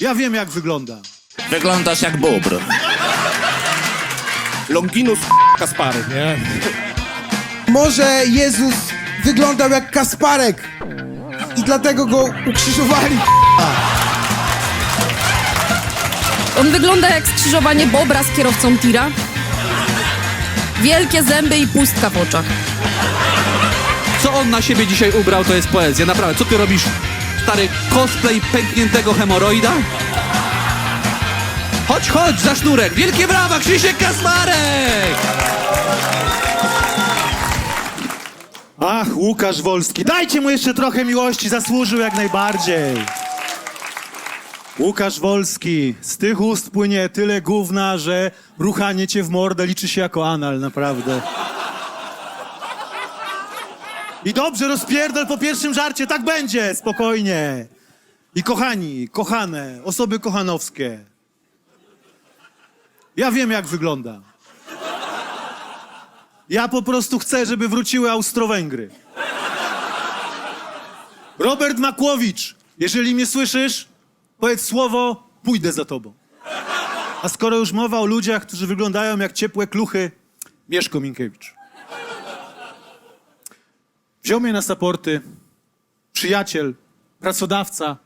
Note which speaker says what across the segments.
Speaker 1: Ja wiem, jak wygląda.
Speaker 2: Wyglądasz jak bóbr.
Speaker 3: Longinus Kaspary, nie?
Speaker 4: Może Jezus wyglądał jak Kasparek i dlatego go ukrzyżowali.
Speaker 5: On wygląda jak skrzyżowanie bobra z kierowcą tira. Wielkie zęby i pustka w oczach.
Speaker 6: Co on na siebie dzisiaj ubrał, to jest poezja. Naprawdę, co ty robisz? Stary cosplay pękniętego hemoroida? Chodź, chodź, za sznurek! Wielkie brawa, Krzysiek Kasmarek!
Speaker 1: Ach, Łukasz Wolski. Dajcie mu jeszcze trochę miłości, zasłużył jak najbardziej. Łukasz Wolski, z tych ust płynie tyle gówna, że ruchanie cię w mordę liczy się jako anal, naprawdę. I dobrze, rozpierdol po pierwszym żarcie, tak będzie, spokojnie. I kochani, kochane, osoby kochanowskie. Ja wiem, jak wygląda. Ja po prostu chcę, żeby wróciły Austro-Węgry. Robert Makłowicz, jeżeli mnie słyszysz, powiedz słowo, pójdę za tobą. A skoro już mowa o ludziach, którzy wyglądają jak ciepłe kluchy, Mieszko Minkiewicz. Wziął mnie na saporty, przyjaciel, pracodawca.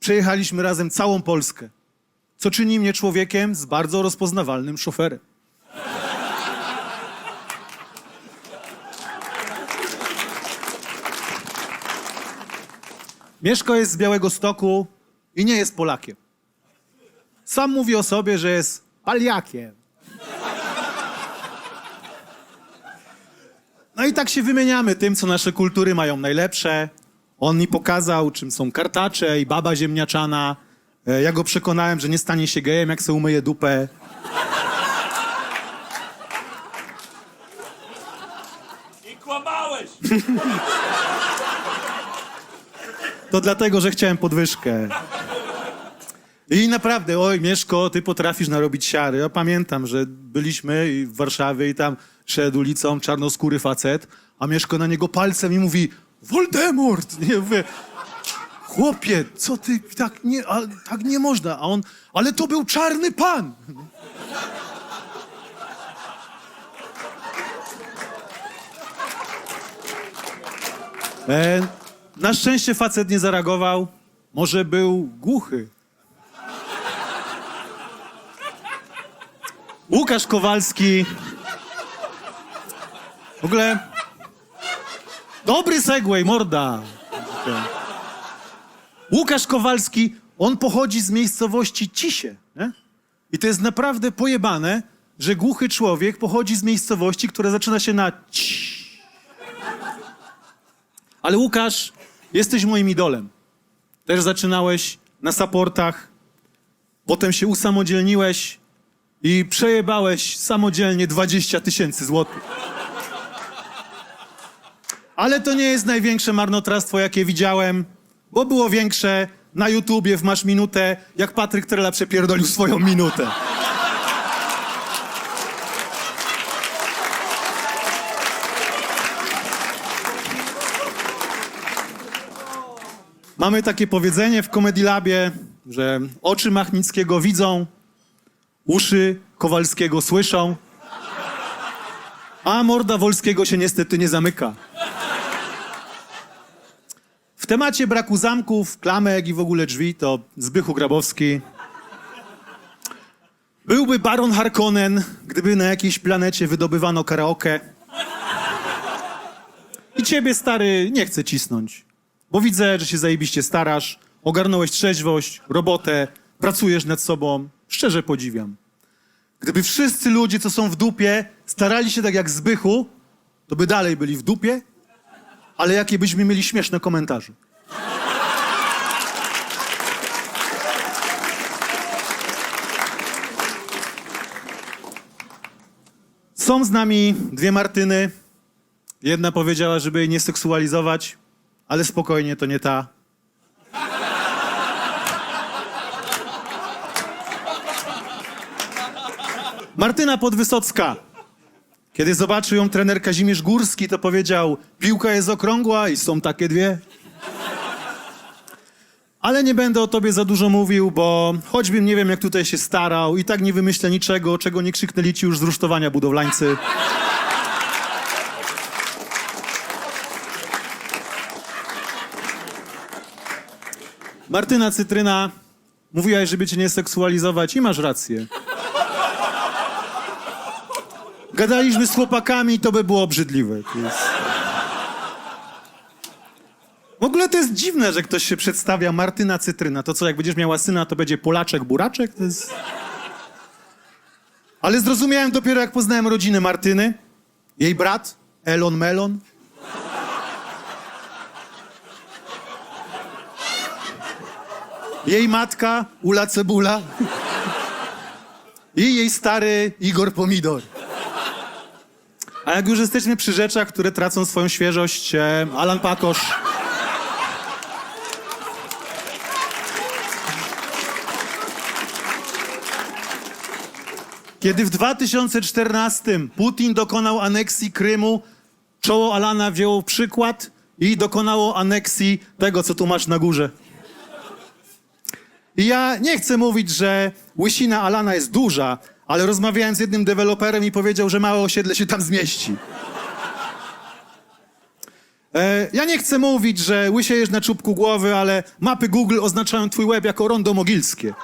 Speaker 1: Przejechaliśmy razem całą Polskę, co czyni mnie człowiekiem z bardzo rozpoznawalnym szoferem. Mieszko jest z Białego Stoku i nie jest Polakiem. Sam mówi o sobie, że jest paliakiem. No i tak się wymieniamy tym, co nasze kultury mają najlepsze. On mi pokazał, czym są kartacze i baba ziemniaczana. E, Ja go przekonałem, że nie stanie się gejem, jak sobie umyje dupę.
Speaker 3: I kłamałeś!
Speaker 1: To dlatego, że chciałem podwyżkę. I naprawdę, oj, Mieszko, ty potrafisz narobić siary. Ja pamiętam, że byliśmy w Warszawie i tam szedł ulicą czarnoskóry facet, a Mieszko na niego palcem i mówi Voldemort! Nie, mówię, chłopie, co ty, tak nie, a, tak nie można. A on, ale to był czarny pan! E, na szczęście facet nie zareagował. Może był głuchy. Łukasz Kowalski. W ogóle. Dobry segway, morda. Łukasz Kowalski, on pochodzi z miejscowości Cisie. Nie? I to jest naprawdę pojebane, że głuchy człowiek pochodzi z miejscowości, która zaczyna się na ci. Ale Łukasz, jesteś moim idolem. Też zaczynałeś na supportach, potem się usamodzielniłeś i przejebałeś samodzielnie 20 tysięcy złotych. Ale to nie jest największe marnotrawstwo, jakie widziałem, bo było większe na YouTubie w Masz Minutę, jak Patryk Trela przepierdolił swoją minutę. Mamy takie powiedzenie w Comedy Labie, że oczy Machnickiego widzą, uszy Kowalskiego słyszą, a morda Wolskiego się niestety nie zamyka. Temacie braku zamków, klamek i w ogóle drzwi to Zbychu Grabowski. Byłby baron Harkonnen, gdyby na jakiejś planecie wydobywano karaoke. I ciebie, stary, nie chcę cisnąć. Bo widzę, że się zajebiście starasz, ogarnąłeś trzeźwość, robotę, pracujesz nad sobą. Szczerze podziwiam. Gdyby wszyscy ludzie, co są w dupie, starali się tak jak Zbychu, to by dalej byli w dupie, ale jakie byśmy mieli śmieszne komentarze. Są z nami dwie Martyny. Jedna powiedziała, żeby jej nie seksualizować, ale spokojnie, to nie ta. Martyna Podwysocka. Kiedy zobaczył ją trener Kazimierz Górski, to powiedział: Piłka jest okrągła i są takie dwie. Ale nie będę o tobie za dużo mówił, bo choćbym nie wiem, jak tutaj się starał, i tak nie wymyślę niczego, czego nie krzyknęli ci już z rusztowania budowlańcy. Martyna Cytryna, mówiłaś, żeby cię nie seksualizować i masz rację. Gadaliśmy z chłopakami, to by było obrzydliwe. Jest... W ogóle to jest dziwne, że ktoś się przedstawia Martyna Cytryna. To co, jak będziesz miała syna, to będzie Polaczek Buraczek? To jest... Ale zrozumiałem dopiero, jak poznałem rodzinę Martyny. Jej brat, Elon Melon. Jej matka, Ula Cebula. I jej stary Igor Pomidor. A jak już jesteśmy przy rzeczach, które tracą swoją świeżość, e, Alan Pakosz. Kiedy w 2014 Putin dokonał aneksji Krymu, czoło Alana wzięło przykład i dokonało aneksji tego, co tu masz na górze. I ja nie chcę mówić, że łysina Alana jest duża, ale rozmawiałem z jednym deweloperem i powiedział, że małe osiedle się tam zmieści. E, ja nie chcę mówić, że łysiejesz na czubku głowy, ale mapy Google oznaczają twój łeb jako rondo mogilskie.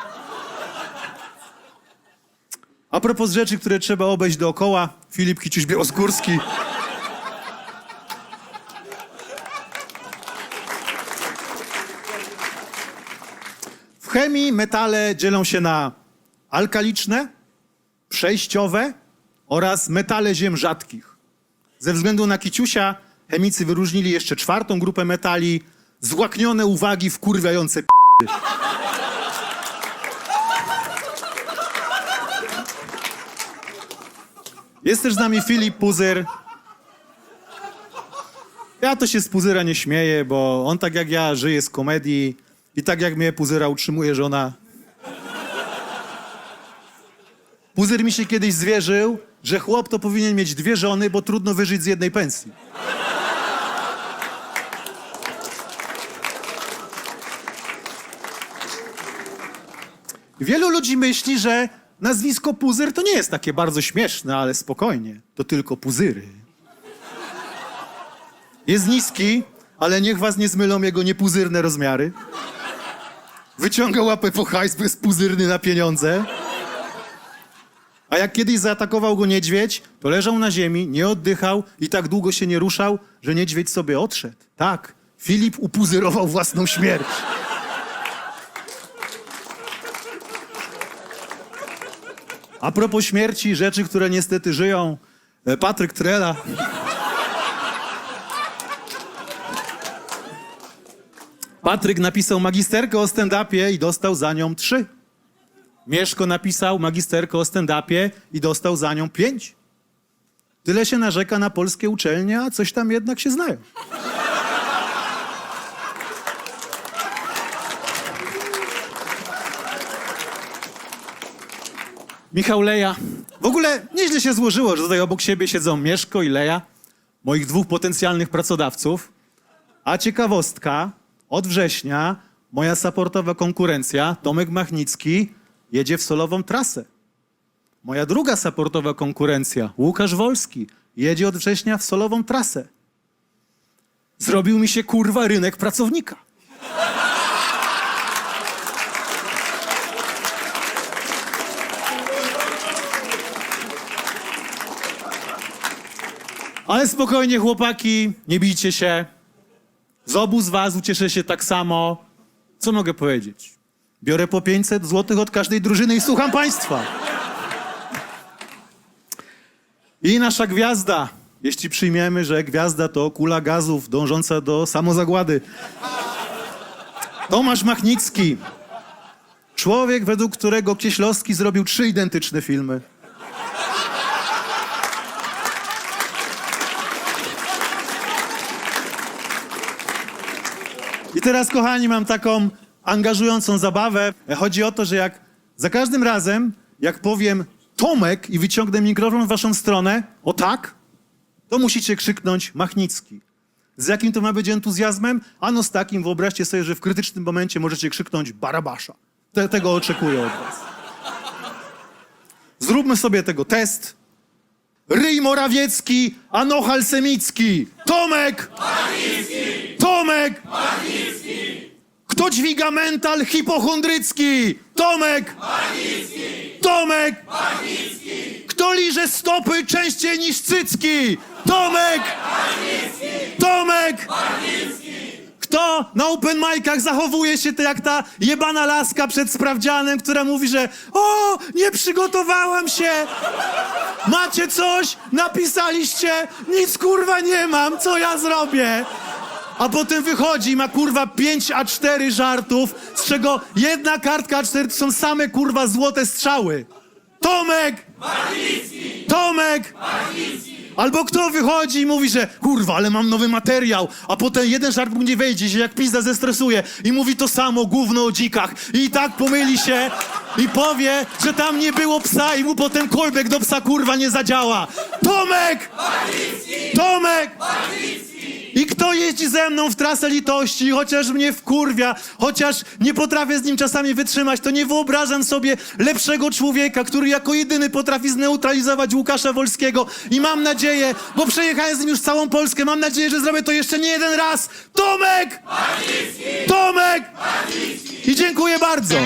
Speaker 1: A propos rzeczy, które trzeba obejść dookoła, Filip Kiciuś-Białosgórski. W chemii metale dzielą się na alkaliczne, przejściowe oraz metale ziem rzadkich. Ze względu na Kiciusia chemicy wyróżnili jeszcze czwartą grupę metali złaknione uwagi wkurwiające p***y. Jest też z nami Filip Puzyr. Ja to się z Puzyra nie śmieję, bo on tak jak ja żyje z komedii i tak jak mnie Puzyra utrzymuje żona. Puzyr mi się kiedyś zwierzył, że chłop to powinien mieć dwie żony, bo trudno wyżyć z jednej pensji. Wielu ludzi myśli, że nazwisko Puzyr to nie jest takie bardzo śmieszne, ale spokojnie, to tylko puzyry. Jest niski, ale niech was nie zmylą jego niepuzyrne rozmiary. Wyciąga łapę po hajs, bo jest puzyrny na pieniądze. A jak kiedyś zaatakował go niedźwiedź, to leżał na ziemi, nie oddychał i tak długo się nie ruszał, że niedźwiedź sobie odszedł. Tak, Filip upuzyrował własną śmierć. A propos śmierci, rzeczy, które niestety żyją, e, Patryk Trela. Patryk napisał magisterkę o stand-upie i dostał za nią trzy. Mieszko napisał magisterkę o stand-upie i dostał za nią pięć. Tyle się narzeka na polskie uczelnie, a coś tam jednak się znają. Michał Leja. W ogóle nieźle się złożyło, że tutaj obok siebie siedzą Mieszko i Leja, moich dwóch potencjalnych pracodawców. A ciekawostka, od września moja supportowa konkurencja, Tomek Machnicki, jedzie w solową trasę. Moja druga supportowa konkurencja, Łukasz Wolski, jedzie od września w solową trasę. Zrobił mi się kurwa rynek pracownika. Ale spokojnie, chłopaki, nie bijcie się. Z obu z was ucieszę się tak samo. Co mogę powiedzieć? Biorę po 500 zł od każdej drużyny i słucham państwa. I nasza gwiazda. Jeśli przyjmiemy, że gwiazda to kula gazów dążąca do samozagłady. Tomasz Machnicki. Człowiek, według którego Kieślowski zrobił trzy identyczne filmy. I teraz, kochani, mam taką angażującą zabawę. Chodzi o to, że jak za każdym razem, jak powiem Tomek i wyciągnę mikrofon w waszą stronę, o tak, to musicie krzyknąć Machnicki. Z jakim to ma być entuzjazmem? Ano z takim, wyobraźcie sobie, że w krytycznym momencie możecie krzyknąć Barabasza. Te, tego oczekuję od was. Zróbmy sobie tego test. Ryj Morawiecki, Anochal Semicki. Tomek! Tomek! Kto dźwiga mental hipochondrycki? Tomek! Tomek! Kto liże stopy częściej niż cycki? Tomek! Tomek! Kto na open micach zachowuje się jak ta jebana laska przed sprawdzianem, która mówi, że o, nie przygotowałam się, macie coś, napisaliście, nic kurwa nie mam, co ja zrobię? A potem wychodzi i ma kurwa 5 A4 żartów, z czego jedna kartka A4 to są same kurwa złote strzały. Tomek! Tomek! Albo kto wychodzi i mówi, że kurwa, ale mam nowy materiał, a potem jeden żart mu nie wejdzie, się jak pizda zestresuje i mówi to samo, gówno o dzikach i tak pomyli się i powie, że tam nie było psa i mu potem kolbek do psa kurwa nie zadziała. Tomek! Tomek! I jeździ ze mną w trasę litości, chociaż mnie wkurwia, chociaż nie potrafię z nim czasami wytrzymać, to nie wyobrażam sobie lepszego człowieka, który jako jedyny potrafi zneutralizować Łukasza Wolskiego. I mam nadzieję, bo przejechałem z nim już całą Polskę, mam nadzieję, że zrobię to jeszcze nie jeden raz. Tomek! Tomek! I dziękuję bardzo.